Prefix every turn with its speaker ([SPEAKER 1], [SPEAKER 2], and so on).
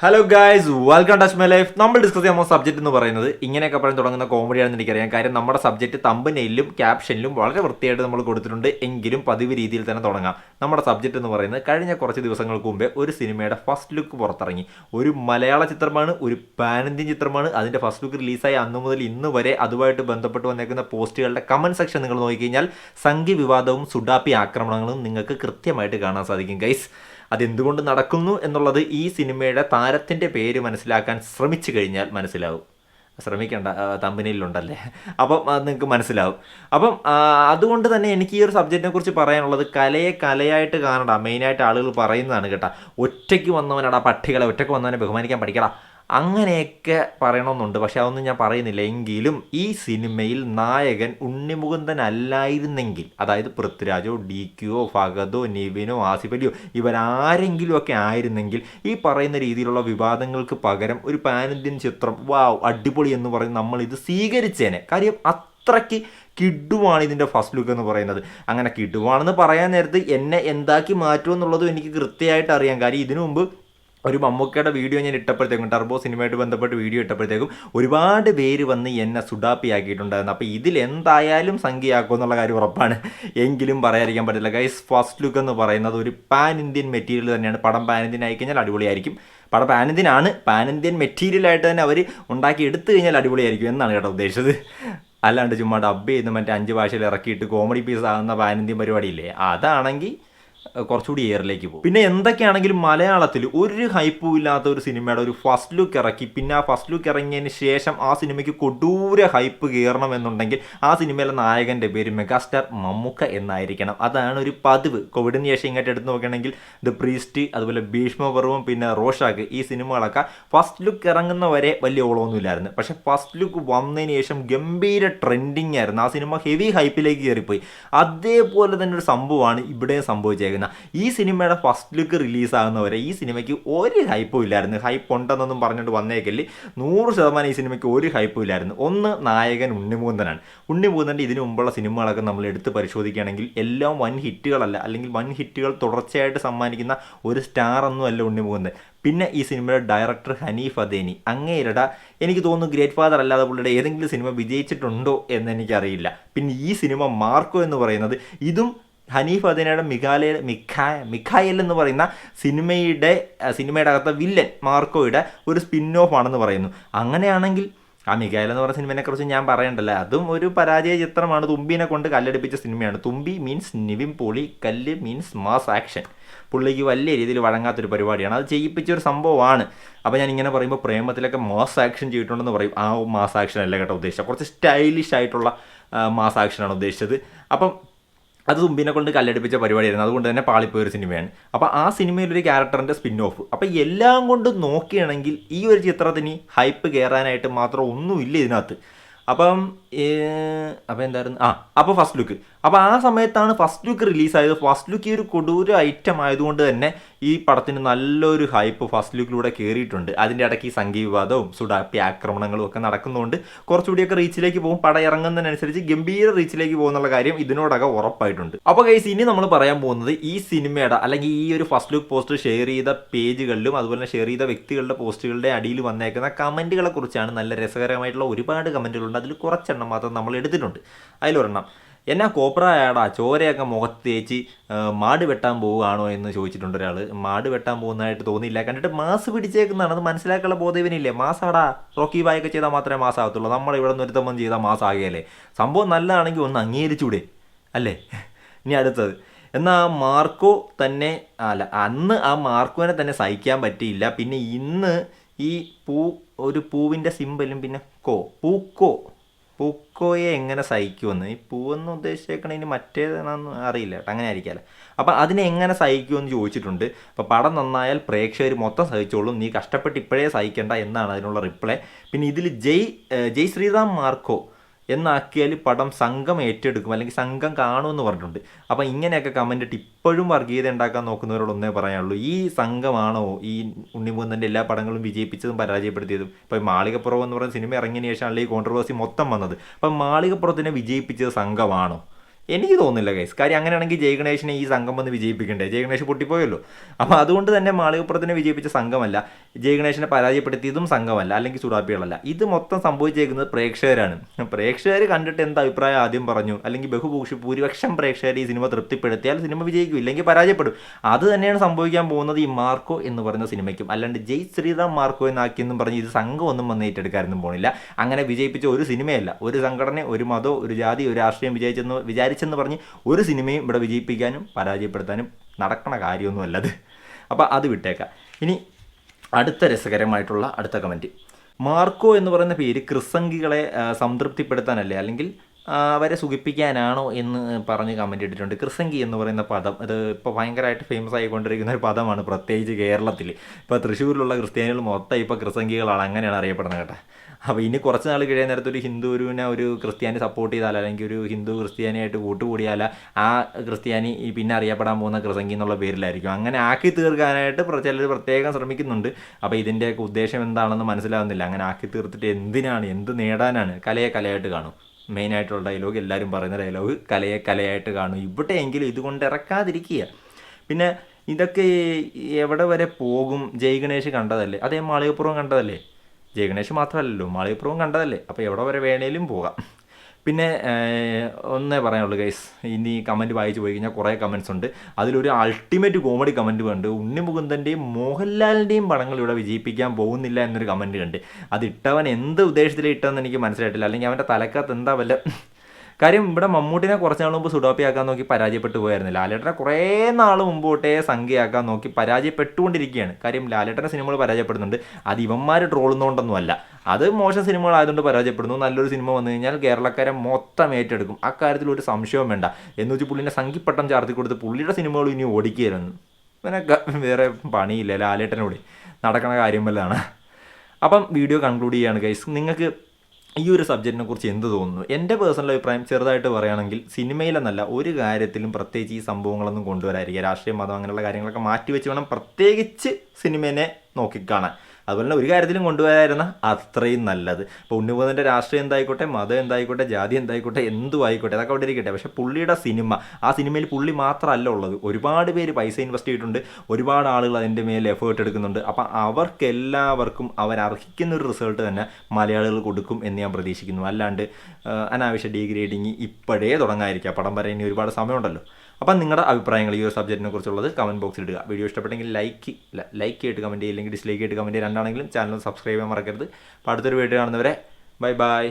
[SPEAKER 1] Hello guys welcome touch my life നമ്മൾ discuss ചെയ്യാൻ പോകുന്ന സബ്ജക്റ്റ് എന്ന് പറയുന്നത് ഇങ്ങനെയൊക്കെ പറഞ്ഞ് തുടങ്ങുന്ന കോമഡിയാണെന്ന് എനിക്കറിയാം. കാര്യം നമ്മുടെ സബ്ജക്റ്റ് തമ്പനയിലും ക്യാപ്ഷനിലും വളരെ വൃത്തിയായിട്ട് നമ്മൾ കൊടുത്തിട്ടുണ്ട്. എങ്കിലും പതിവ് രീതിയിൽ തന്നെ തുടങ്ങാം. നമ്മുടെ സബ്ജക്റ്റ് എന്ന് പറയുന്നത് കഴിഞ്ഞ കുറച്ച് ദിവസങ്ങൾക്ക് മുമ്പേ ഒരു സിനിമയുടെ ഫസ്റ്റ് ലുക്ക് പുറത്തിറങ്ങി. ഒരു മലയാള ചിത്രമാണ് ഒരു പാൻ ഇന്ത്യൻ ചിത്രമാണ്. അതിന്റെ ഫസ്റ്റ് ലുക്ക് റിലീസായി അന്നു മുതൽ ഇന്ന് വരെ അതുമായിട്ട് ബന്ധപ്പെട്ട് വന്നേക്കുന്ന പോസ്റ്റുകളുടെ കമന്റ് സെക്ഷൻ നിങ്ങൾ നോക്കിക്കഴിഞ്ഞാൽ സംഘി വിവാദവും സുഡാപ്പി ആക്രമണങ്ങളും നിങ്ങൾക്ക് കൃത്യമായിട്ട് കാണാൻ സാധിക്കും ഗൈസ് അതെന്തുകൊണ്ട് നടക്കുന്നു എന്നുള്ളത് ഈ സിനിമയുടെ താരത്തിന്റെ പേര് മനസ്സിലാക്കാൻ ശ്രമിച്ചു കഴിഞ്ഞാൽ മനസ്സിലാവും. ശ്രമിക്കേണ്ട തമ്പനിയിലുണ്ടല്ലേ അപ്പം അത് നിങ്ങൾക്ക് മനസ്സിലാവും. അപ്പം അതുകൊണ്ട് തന്നെ എനിക്ക് ഈ ഒരു സബ്ജക്റ്റിനെ കുറിച്ച് പറയാനുള്ളത് കലയെ കലയായിട്ട് കാണണ്ട മെയിനായിട്ട് ആളുകൾ പറയുന്നതാണ് കേട്ടോ. ഒറ്റയ്ക്ക് വന്നവനാടാ പട്ടികളെ ഒറ്റയ്ക്ക് വന്നവനെ ബഹുമാനിക്കാൻ പഠിക്കടാ. അങ്ങനെയൊക്കെ പറയണമെന്നുണ്ട്. പക്ഷെ അതൊന്നും ഞാൻ പറയുന്നില്ല. എങ്കിലും ഈ സിനിമയിൽ നായകൻ ഉണ്ണിമുകുന്ദനല്ലായിരുന്നെങ്കിൽ അതായത് പൃഥ്വിരാജോ ഡി ക്യുവോ ഫഗതോ നിവിനോ ആസിഫലിയോ ഇവരാരെങ്കിലും ഒക്കെ ആയിരുന്നെങ്കിൽ ഈ പറയുന്ന രീതിയിലുള്ള വിവാദങ്ങൾക്ക് പകരം ഒരു പാൻ ഇന്ത്യൻ ചിത്രം വാവ് അടിപൊളി എന്ന് പറഞ്ഞ് നമ്മൾ ഇത് സ്വീകരിച്ചേനെ. കാര്യം അത്രയ്ക്ക് കിഡുവാണ് ഇതിന്റെ ഫസ്റ്റ് ലുക്ക് എന്ന് പറയുന്നത്. അങ്ങനെ കിഡുവാണെന്ന് പറയാൻ നേരത്ത് എന്നെ എന്താക്കി മാറ്റുമെന്നുള്ളതും എനിക്ക് കൃത്യമായിട്ട് അറിയാം. കാര്യം ഇതിനു മുമ്പ് ഒരു മമ്മൂക്കയുടെ വീഡിയോ ഞാൻ ഇട്ടപ്പോഴത്തേക്കും ടർബോ സിനിമയായിട്ട് ബന്ധപ്പെട്ട് വീഡിയോ ഇട്ടപ്പോഴത്തേക്കും ഒരുപാട് പേര് വന്ന് എന്നെ സുഡാപ്പിയാക്കിയിട്ടുണ്ടായിരുന്നു. അപ്പോൾ ഇതിൽ എന്തായാലും സംഖ്യയാക്കും എന്നുള്ള കാര്യം ഉറപ്പാണ്. എങ്കിലും പറയാതിരിക്കാൻ പറ്റില്ല ഗൈസ് ഫസ്റ്റ് ലുക്ക് എന്ന് പറയുന്നത് ഒരു പാൻ ഇന്ത്യൻ മെറ്റീരിയൽ തന്നെയാണ്. പടം പാൻ ഇന്ത്യൻ ആയിക്കഴിഞ്ഞാൽ അടിപൊളിയായിരിക്കും. പടം പാൻ ഇന്ത്യൻ ആണ്. പാൻ ഇന്ത്യൻ മെറ്റീരിയലായിട്ട് തന്നെ അവർ ഉണ്ടാക്കി എടുത്തു കഴിഞ്ഞാൽ അടിപൊളിയായിരിക്കും എന്നാണ് കേട്ടോ ഉദ്ദേശിച്ചത്. അല്ലാണ്ട് ചുമ്മാ ഡബ് ചെയ്ത് മറ്റേ അഞ്ച് ഭാഷയിൽ ഇറക്കിയിട്ട് കോമഡി പീസ് ആകുന്ന പാൻ ഇന്ത്യൻ പരിപാടിയില്ലേ? അതാണെങ്കിൽ കുറച്ചുകൂടി എയറിലേക്ക് പോകും. പിന്നെ എന്തൊക്കെയാണെങ്കിലും മലയാളത്തിൽ ഒരു ഹൈപ്പും ഇല്ലാത്ത ഒരു സിനിമയുടെ ഒരു ഫസ്റ്റ് ലുക്ക് ഇറക്കി പിന്നെ ആ ഫസ്റ്റ് ലുക്ക് ഇറങ്ങിയതിന് ശേഷം ആ സിനിമയ്ക്ക് കൊടൂര ഹൈപ്പ് കയറണം എന്നുണ്ടെങ്കിൽ ആ സിനിമയിലെ നായകന്റെ പേര് മെഗാസ്റ്റാർ മമ്മുക്ക എന്നായിരിക്കണം. അതാണ് ഒരു പതിവ്. കോവിഡിന് ശേഷം ഇങ്ങോട്ട് എടുത്ത് നോക്കുകയാണെങ്കിൽ ദ പ്രീസ്റ്റ് അതുപോലെ ഭീഷ്മപർവം പിന്നെ റോഷാക്ക് ഈ സിനിമകളൊക്കെ ഫസ്റ്റ് ലുക്ക് ഇറങ്ങുന്ന വരെ വലിയ ഓളമൊന്നുമില്ലായിരുന്നു. പക്ഷെ ഫസ്റ്റ് ലുക്ക് വന്നതിന് ശേഷം ഗംഭീര ട്രെൻഡിങ് ആയിരുന്നു. ആ സിനിമ ഹെവി ഹൈപ്പിലേക്ക് കയറിപ്പോയി. അതേപോലെ തന്നെ ഒരു സംഭവമാണ് ഇവിടെയും സംഭവിച്ചേക്കുന്നത്. ഈ സിനിമയുടെ ഫസ്റ്റ് ലുക്ക് റിലീസാകുന്നവരെ ഈ സിനിമയ്ക്ക് ഒരു ഹൈപ്പും ഇല്ലായിരുന്നു. ഹൈപ്പ് ഉണ്ടെന്നൊന്നും പറഞ്ഞിട്ട് വന്നേക്കല്ലി നൂറ് ശതമാനം ഈ സിനിമയ്ക്ക് ഒരു ഹൈപ്പും ഇല്ലായിരുന്നു. ഒന്ന് നായകൻ ഉണ്ണിമൂന്തനാണ് ഉണ്ണിമൂന്തന്റെ ഇതിനു മുമ്പുള്ള സിനിമകളൊക്കെ നമ്മൾ എടുത്ത് പരിശോധിക്കുകയാണെങ്കിൽ എല്ലാം വൻ ഹിറ്റുകളല്ല. അല്ലെങ്കിൽ വൻ ഹിറ്റുകൾ തുടർച്ചയായിട്ട് സമ്മാനിക്കുന്ന ഒരു സ്റ്റാർ ഒന്നും അല്ല ഉണ്ണിമൂന്തൻ പിന്നെ ഈ സിനിമയുടെ ഡയറക്ടർ ഹനീഫ് അദേനി. അങ്ങേരട എനിക്ക് തോന്നുന്നു ഗ്രേറ്റ് ഫാദർ അല്ലാതെ പുള്ളിയുടെ ഏതെങ്കിലും സിനിമ വിജയിച്ചിട്ടുണ്ടോ എന്ന് എനിക്കറിയില്ല. പിന്നെ ഈ സിനിമ മാർക്കോ എന്ന് പറയുന്നത് ഇതും ഹനീഫ് അദേനയുടെ മിഖാലെ മിഖാ മിഖായൽ എന്ന് പറയുന്ന സിനിമയുടെ സിനിമയുടെ അകത്തെ വില്ലൻ മാർക്കോയുടെ ഒരു സ്പിൻ ഓഫ് ആണെന്ന് പറയുന്നു. അങ്ങനെയാണെങ്കിൽ ആ മിഖായൽ എന്ന് പറയുന്ന സിനിമയെ കുറിച്ച് ഞാൻ പറയണ്ടല്ലോ? അതും ഒരു പരാജയ ചിത്രമാണ്. തുമ്പിനെ കൊണ്ട് കല്ലടിപ്പിച്ച സിനിമയാണ്. തുമ്പി മീൻസ് നിവിൻ പോളി കല്ല് മീൻസ് മാസ് ആക്ഷൻ പുള്ളിക്ക് വലിയ രീതിയിൽ വഴങ്ങാത്തൊരു പരിപാടിയാണ്. അത് ചെയ്യിപ്പിച്ച ഒരു സംഭവമാണ്. അപ്പോൾ ഞാൻ ഇങ്ങനെ പറയുമ്പോൾ പ്രേമത്തിലൊക്കെ മാസ് ആക്ഷൻ ചെയ്തിട്ടുണ്ടെന്ന് പറയും. ആ മാസ് ആക്ഷൻ അല്ല കേട്ടോ ഉദ്ദേശിച്ചത്. കുറച്ച് സ്റ്റൈലിഷ് ആയിട്ടുള്ള മാസ് ആക്ഷനാണ് ഉദ്ദേശിച്ചത്. അപ്പം അത് തുമ്പിനെ കൊണ്ട് കല്ലടിപ്പിച്ച പരിപാടിയായിരുന്നു. അതുകൊണ്ട് തന്നെ പാളിപ്പോയ ഒരു സിനിമയാണ്. അപ്പോൾ ആ സിനിമയിലൊരു ക്യാരക്ടറിന്റെ സ്പിൻ ഓഫ് അപ്പോൾ എല്ലാം കൊണ്ട് നോക്കുകയാണെങ്കിൽ ഈ ഒരു ചിത്രത്തിന് ഹൈപ്പ് കയറാനായിട്ട് മാത്രം ഒന്നുമില്ല ഇതിനകത്ത്. അപ്പം അപ്പോൾ എന്തായിരുന്നു? ആ അപ്പോൾ ഫസ്റ്റ് ലുക്ക് അപ്പോൾ ആ സമയത്താണ് ഫസ്റ്റ് ലുക്ക് റിലീസായത് ഫസ്റ്റ് ലുക്ക് ഈ ഒരു കൊടൂര ഐറ്റം ആയതുകൊണ്ട് തന്നെ ഈ പടത്തിന് നല്ലൊരു ഹൈപ്പ് ഫസ്റ്റ് ലുക്കിലൂടെ കയറിയിട്ടുണ്ട് അതിന്റെ ഇടയ്ക്ക് ഈ സംഘീവിവാദവും സുഡാപ്പി ആക്രമണങ്ങളും ഒക്കെ നടക്കുന്നതുകൊണ്ട് കുറച്ചുകൂടിയൊക്കെ റീച്ചിലേക്ക് പോകും. പടം ഇറങ്ങുന്നതിനനുസരിച്ച് ഗംഭീര റീച്ചിലേക്ക് പോകുന്നുള്ള കാര്യം ഇതിനോടൊക്കെ ഉറപ്പായിട്ടുണ്ട്. അപ്പോൾ കൈസ് ഇനി നമ്മൾ പറയാൻ പോകുന്നത് ഈ സിനിമയുടെ അല്ലെങ്കിൽ ഈ ഒരു ഫസ്റ്റ് ലുക്ക് പോസ്റ്റർ ഷെയർ ചെയ്ത പേജുകളിലും അതുപോലെ തന്നെ ഷെയർ ചെയ്ത വ്യക്തികളുടെ പോസ്റ്റുകളുടെ അടിയിൽ വന്നേക്കുന്ന കമന്റുകളെ കുറിച്ചാണ് നല്ല രസകരമായിട്ടുള്ള ഒരുപാട് കമന്റുകളുണ്ട് അതിൽ കുറച്ചെണ്ണം മാത്രം നമ്മൾ എടുത്തിട്ടുണ്ട്. അതിലൊരെണ്ണം എന്നാ കോപ്രായാടാ ചോരയൊക്കെ മുഖത്ത് തേച്ച് മാട് വെട്ടാൻ പോവുകയാണോ എന്ന് ചോദിച്ചിട്ടുണ്ട് ഒരാൾ മാട് വെട്ടാൻ പോകുന്നതായിട്ട് തോന്നിയില്ല. കണ്ടിട്ട് മാസ് പിടിച്ചേക്കുന്നതാണ്. അത് മനസ്സിലാക്കാനുള്ള ബോധവനില്ലേ? മാസാടാ റോക്കി ബായൊക്കെ ചെയ്താൽ മാത്രമേ മാസാകത്തുള്ളൂ നമ്മൾ ഇവിടെ നിന്ന് ഒരുത്തമ്മം ചെയ്താൽ മാസാകുകയല്ലേ സംഭവം നല്ലതാണെങ്കിൽ ഒന്ന് അംഗീകരിച്ചൂടെ? അല്ലേ? ഇനി അടുത്തത് എന്നാൽ ആ മാർക്കോ തന്നെ അല്ല അന്ന് ആ മാർക്കോനെ തന്നെ സഹിക്കാൻ പറ്റിയില്ല. പിന്നെ ഇന്ന് ഈ പൂ ഒരു പൂവിന്റെ സിമ്പലും പിന്നെ കോ പൂക്കോ പൂക്കോയെ എങ്ങനെ സഹിക്കുമെന്ന്? ഈ പൂവെന്ന് ഉദ്ദേശിച്ചേക്കണതിന് മറ്റേതാണെന്ന് അറിയില്ല അങ്ങനെ ആയിരിക്കാമല്ലോ അപ്പം അതിനെ എങ്ങനെ സഹിക്കുമെന്ന് ചോദിച്ചിട്ടുണ്ട്. അപ്പോൾ പടം നന്നായാൽ പ്രേക്ഷകർ മൊത്തം സഹിച്ചോളും. നീ കഷ്ടപ്പെട്ട് ഇപ്പോഴേ സഹിക്കേണ്ട എന്നാണ് അതിനുള്ള റിപ്ലൈ. പിന്നെ ഇതിൽ ജയ് ജയ് ശ്രീറാം മാർക്കോ എന്നാക്കിയാൽ പടം സംഘം ഏറ്റെടുക്കും അല്ലെങ്കിൽ സംഘം കാണുമെന്ന് പറഞ്ഞിട്ടുണ്ട്. അപ്പം ഇങ്ങനെയൊക്കെ കമന്റ് ഇട്ട് ഇപ്പോഴും വർഗീയത ഉണ്ടാക്കാൻ നോക്കുന്നവരോട് ഒന്നേ പറയാനുള്ളൂ. ഈ സംഘമാണോ ഈ ഉണ്ണിമുകുന്ദന്റെ എല്ലാ പടങ്ങളും വിജയിപ്പിച്ചതും പരാജയപ്പെടുത്തിയതും? ഇപ്പം മാളികപ്പുറം എന്ന് പറയുന്ന സിനിമ ഇറങ്ങിയതിന് ശേഷമാണല്ലോ ഈ കോൺട്രവേഴ്സി മൊത്തം വന്നത്. അപ്പം മാളികപ്പുറത്തിനെ വിജയിപ്പിച്ചത് സംഘമാണോ? എനിക്ക് തോന്നുന്നില്ല ഗൈസ് കാര്യം അങ്ങനെയാണെങ്കിൽ ജയ് ഗണേഷിനെ ഈ സംഘം വന്ന് വിജയിപ്പിക്കണ്ടേ? ജയ് ഗണേഷ് പൊട്ടിപ്പോയല്ലോ. അപ്പോൾ അതുകൊണ്ട് തന്നെ മാളികപ്പുറത്തിനെ വിജയിപ്പിച്ച സംഘമല്ല ജയ് ഗണേഷിനെ പരാജയപ്പെടുത്തിയതും സംഘമല്ല അല്ലെങ്കിൽ ചുടാപ്പികളല്ല. ഇത് മൊത്തം സംഭവിച്ചേക്കുന്നത് പ്രേക്ഷകരാണ്. പ്രേക്ഷകർ കണ്ടിട്ട് എന്ത് അഭിപ്രായം ആദ്യം പറഞ്ഞു? അല്ലെങ്കിൽ ബഹുഭൂഷി ഭൂരിപക്ഷം പ്രേക്ഷകർ ഈ സിനിമ തൃപ്തിപ്പെടുത്തിയാൽ സിനിമ വിജയിക്കും ഇല്ലെങ്കിൽ പരാജയപ്പെടും. അത് തന്നെയാണ് സംഭവിക്കാൻ പോകുന്നത് ഈ മാർക്കോ എന്ന് പറയുന്ന സിനിമയ്ക്കും. അല്ലാണ്ട് ജയ് ശ്രീറാം മാർക്കോ എന്നാക്കിയെന്നും പറഞ്ഞ് ഇത് സംഘമൊന്നും വന്ന് ഏറ്റെടുക്കാനൊന്നും പോണില്ല. അങ്ങനെ വിജയിപ്പിച്ച ഒരു സിനിമയല്ല. ഒരു സംഘടന ഒരു മതോ ഒരു ജാതി ഒരു രാഷ്ട്രീയം വിജയിച്ചെന്ന് വിചാരിച്ചെന്ന് പറഞ്ഞ് ഒരു സിനിമയും ഇവിടെ വിജയിപ്പിക്കാനും പരാജയപ്പെടുത്താനും നടക്കണ കാര്യമൊന്നുമല്ല അത് അപ്പോൾ അത് വിട്ടേക്കാം. ഇനി അടുത്ത രസകരമായിട്ടുള്ള അടുത്ത കമന്റ് മാർക്കോ എന്ന് പറയുന്ന പേര് ക്രിസംഗികളെ സംതൃപ്തിപ്പെടുത്താനല്ലേ? അല്ലെങ്കിൽ അവരെ സുഖിപ്പിക്കാനാണോ എന്ന് പറഞ്ഞ് കമന്റ് ഇട്ടിട്ടുണ്ട്. ക്രിസംഗി എന്ന് പറയുന്ന പദം അത് ഇപ്പോൾ ഭയങ്കരമായിട്ട് ഫേമസ് ആയിക്കൊണ്ടിരിക്കുന്ന ഒരു പദമാണ് പ്രത്യേകിച്ച് കേരളത്തിൽ ഇപ്പോൾ തൃശ്ശൂരിലുള്ള ക്രിസ്ത്യാനികൾ മൊത്തം ഇപ്പോൾ ക്രിസംഗികളാണ്. അങ്ങനെയാണ് അറിയപ്പെടുന്നത് കേട്ടോ. അപ്പോൾ ഇനി കുറച്ച് നാൾ കഴിയാൻ നേരത്തെ ഒരു ഹിന്ദുവിനെ ഒരു ക്രിസ്ത്യാനി സപ്പോർട്ട് ചെയ്താൽ അല്ലെങ്കിൽ ഒരു ഹിന്ദു ക്രിസ്ത്യാനിയായിട്ട് കൂട്ടുകൂടിയാൽ ആ ക്രിസ്ത്യാനി ഈ പിന്നെ അറിയപ്പെടാൻ പോകുന്ന ക്രിസംഗി എന്നുള്ള പേരിലായിരിക്കും. അങ്ങനെ ആക്കി തീർക്കാനായിട്ട് ചിലർ പ്രത്യേകം ശ്രമിക്കുന്നുണ്ട്. അപ്പോൾ ഇതിന്റെയൊക്കെ ഉദ്ദേശം എന്താണെന്ന് മനസ്സിലാവുന്നില്ല. അങ്ങനെ ആക്കി തീർത്തിട്ട് എന്തിനാണ് എന്ത് നേടാനാണ്? കലയെ കലയായിട്ട് കാണും. മെയിനായിട്ടുള്ള ഡയലോഗ് എല്ലാവരും പറയുന്ന ഡയലോഗ് കലയെ കലയായിട്ട് കാണും. ഇവിടെയെങ്കിലും ഇതുകൊണ്ട് ഇറക്കാതിരിക്കുക. പിന്നെ ഇതൊക്കെ എവിടെ വരെ പോകും? ജയ് ഗണേഷ് കണ്ടതല്ലേ? അതേ മാളികപ്പുറം കണ്ടതല്ലേ? ജയ് ഗണേഷ് മാത്രമല്ലല്ലോ മാളികപ്പുറവും കണ്ടതല്ലേ. അപ്പോൾ എവിടെ വരെ വേണേലും പോകാം. പിന്നെ ഒന്നേ പറയാനുള്ളൂ ഗൈസ് ഇനി കമന്റ് വായിച്ചു പോയി കഴിഞ്ഞാൽ കുറേ കമന്റ്സ് ഉണ്ട്. അതിലൊരു അൾട്ടിമേറ്റ് കോമഡി കമന്റ് കണ്ട് ഉണ്ണി മുകുന്ദന്റെയും മോഹൻലാലിന്റെയും പടങ്ങൾ ഇവിടെ വിജയിപ്പിക്കാൻ പോകുന്നില്ല എന്നൊരു കമന്റ് കണ്ട്. അത് ഇട്ടവൻ എന്ത് ഉദ്ദേശത്തിൽ ഇട്ടതെന്ന് എനിക്ക് മനസ്സിലായിട്ടില്ല. അല്ലെങ്കിൽ അവന്റെ തലക്കകത്ത് എന്താ വല്ല കാര്യം ഇവിടെ മമ്മൂട്ടിനെ കുറച്ച് നാൾ മുമ്പ് സുഡോപ്പിയാക്കാൻ നോക്കി പരാജയപ്പെട്ടു പോയായിരുന്നു. ലാലേട്ടനെ കുറേ നാൾ മുമ്പ് തൊട്ടേ സംഖ്യയാക്കാൻ നോക്കി പരാജയപ്പെട്ടുകൊണ്ടിരിക്കുകയാണ്. കാര്യം ലാലേട്ടന്റെ സിനിമകൾ പരാജയപ്പെടുന്നുണ്ട്. അത് ഇവന്മാർ ട്രോളുന്നതുകൊണ്ടൊന്നുമല്ല അത് മോശം സിനിമകൾ സിനിമകളായതുകൊണ്ട് പരാജയപ്പെടുന്നു. നല്ലൊരു സിനിമ വന്നു കഴിഞ്ഞാൽ കേരളക്കാരെ മൊത്തം ഏറ്റെടുക്കും. അക്കാര്യത്തിൽ ഒരു സംശയവും വേണ്ട. എന്ന് വെച്ച് പുള്ളിനെ സംഖ്യപ്പട്ടം ചാർത്തി കൊടുത്ത് പുള്ളിയുടെ സിനിമകൾ ഇനി ഓടിക്കുകയായിരുന്നു. പിന്നെ വേറെ പണിയില്ല ലാലേട്ടനോട് നടക്കണ കാര്യം വല്ലതാണ്. അപ്പം വീഡിയോ കൺക്ലൂഡ് ചെയ്യുകയാണ് ഗൈസ് നിങ്ങൾക്ക് ഈ ഒരു സബ്ജക്റ്റിനെ കുറിച്ച് എന്ത് തോന്നുന്നു? എന്റെ പേഴ്സണൽ അഭിപ്രായം ചെറുതായിട്ട് പറയുകയാണെങ്കിൽ സിനിമയിലെന്നല്ല ഒരു കാര്യത്തിലും പ്രത്യേകിച്ച് ഈ സംഭവങ്ങളൊന്നും കൊണ്ടുവരാതിരിക്കുക. രാഷ്ട്രീയ മതം അങ്ങനെയുള്ള കാര്യങ്ങളൊക്കെ മാറ്റി വെച്ച് വേണം പ്രത്യേകിച്ച് സിനിമേനെ നോക്കിക്കാണാൻ. അതുപോലെ ഒരു കാര്യത്തിലും കൊണ്ടുപോയായിരുന്ന അത്രയും നല്ലത്. ഇപ്പോൾ ഉണ്ണിമുഖന്റെ രാഷ്ട്രീയം എന്തായിക്കോട്ടെ മതം എന്തായിക്കോട്ടെ ജാതി എന്തായിക്കോട്ടെ എന്തു ആയിക്കോട്ടെ അതൊക്കെ അവിടെ ഇരിക്കട്ടെ. പക്ഷേ പുള്ളിയുടെ സിനിമ ആ സിനിമയിൽ പുള്ളി മാത്രമല്ല ഉള്ളത്. ഒരുപാട് പേര് പൈസ ഇൻവെസ്റ്റ് ചെയ്തിട്ടുണ്ട്. ഒരുപാട് ആളുകൾ അതിന്റെ മേൽ എഫേർട്ട് എടുക്കുന്നുണ്ട്. അപ്പം അവർക്കെല്ലാവർക്കും അവരർഹിക്കുന്ന ഒരു റിസൾട്ട് തന്നെ മലയാളികൾ കൊടുക്കും എന്ന് ഞാൻ പ്രതീക്ഷിക്കുന്നു. അല്ലാണ്ട് അനാവശ്യ ഡീഗ്രേഡിങ് ഇപ്പോഴേ തുടങ്ങാതിരിക്കുക. പടം വരെ ഇനി ഒരുപാട് സമയമുണ്ടല്ലോ. അപ്പം നിങ്ങളുടെ അഭിപ്രായങ്ങൾ ഈ ഒരു സബ്ജക്റ്റിനെ കുറിച്ചുള്ളത് കമന്റ് ബോക്സിൽ ഇടുക. വീഡിയോ ഇഷ്ടപ്പെട്ടെങ്കിൽ ലൈക്ക് ഇല്ല ലൈക്ക് ആയിട്ട് കമന്റ് ചെയ്യുക. അല്ലെങ്കിൽ ഡിസ്ലൈക്ക് ആയിട്ട് കമന്റ് ചെയ്യുക. രണ്ടാണെങ്കിലും ചാനൽ സബ്സ്ക്രൈബ് ചെയ്യാൻ മറക്കരുത്. അപ്പോൾ അടുത്തൊരു വീഡിയോ കാണുന്നവരെ ബൈ ബൈ